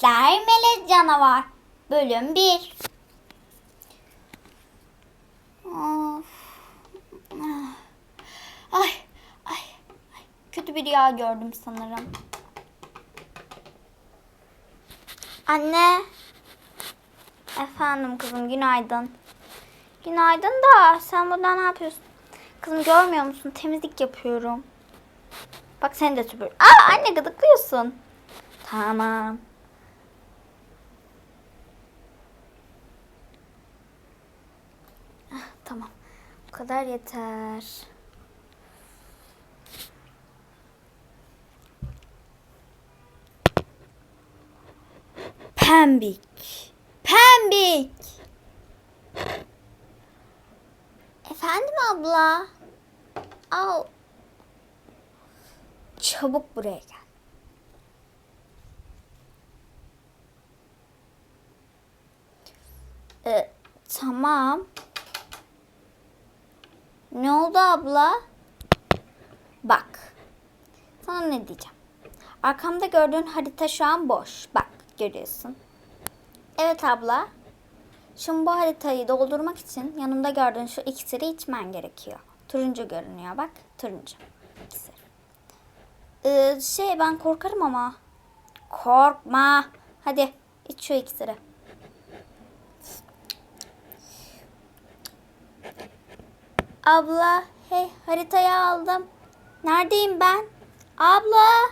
İşler Melez Canavar Bölüm 1 Of. Ay, ay, ay. Kötü bir rüya gördüm sanırım. Anne. Efendim kızım günaydın. Günaydın da sen burada ne yapıyorsun? Kızım görmüyor musun? Temizlik yapıyorum. Bak sen de süpür. Aa anne gıdıklıyorsun. Tamam. Ah, tamam. Bu kadar yeter. Pembik. Pembik. Efendim abla. Al. Çabuk buraya gel. Ee, tamam. Ne oldu abla? Bak. Sana ne diyeceğim. Arkamda gördüğün harita şu an boş. Bak görüyorsun. Evet abla. Şimdi bu haritayı doldurmak için yanımda gördüğün şu iksiri içmen gerekiyor. Turuncu görünüyor bak. Turuncu. İksir. Ee, şey ben korkarım ama. Korkma. Hadi iç şu iksiri. Abla, hey haritayı aldım. Neredeyim ben? Abla.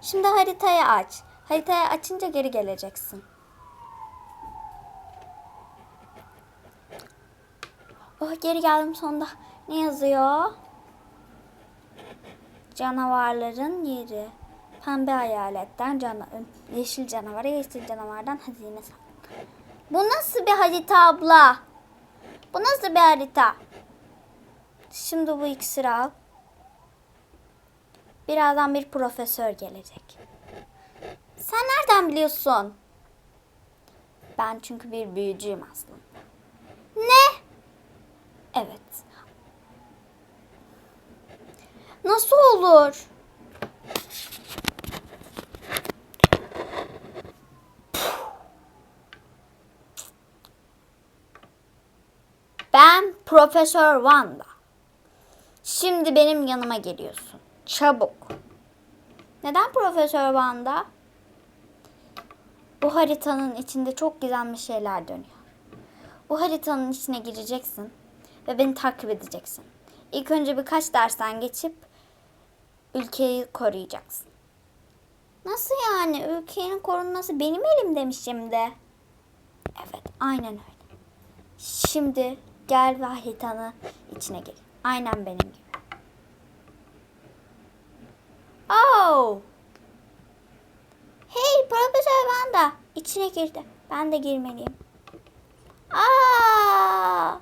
Şimdi haritayı aç. Haritayı açınca geri geleceksin. Oh geri geldim sonunda. Ne yazıyor? Canavarların yeri. Pembe hayaletten cana yeşil canavara, yeşil canavardan hazine sak. Bu nasıl bir harita abla? Bu nasıl bir harita? Şimdi bu iksiri al. Birazdan bir profesör gelecek. Sen nereden biliyorsun? Ben çünkü bir büyücüyüm aslında. Ne? Evet. Nasıl olur? Ben Profesör Wanda. Şimdi benim yanıma geliyorsun. Çabuk. Neden Profesör Wanda? Bu haritanın içinde çok gizemli şeyler dönüyor. Bu haritanın içine gireceksin ve beni takip edeceksin. İlk önce birkaç dersten geçip ülkeyi koruyacaksın. Nasıl yani? Ülkenin korunması benim elimde mi şimdi? Evet, aynen öyle. Şimdi gel ve haritanın içine gir. Aynen benim gibi. Oh! Hey Profesör Wanda. İçine girdi. Ben de girmeliyim. Aa!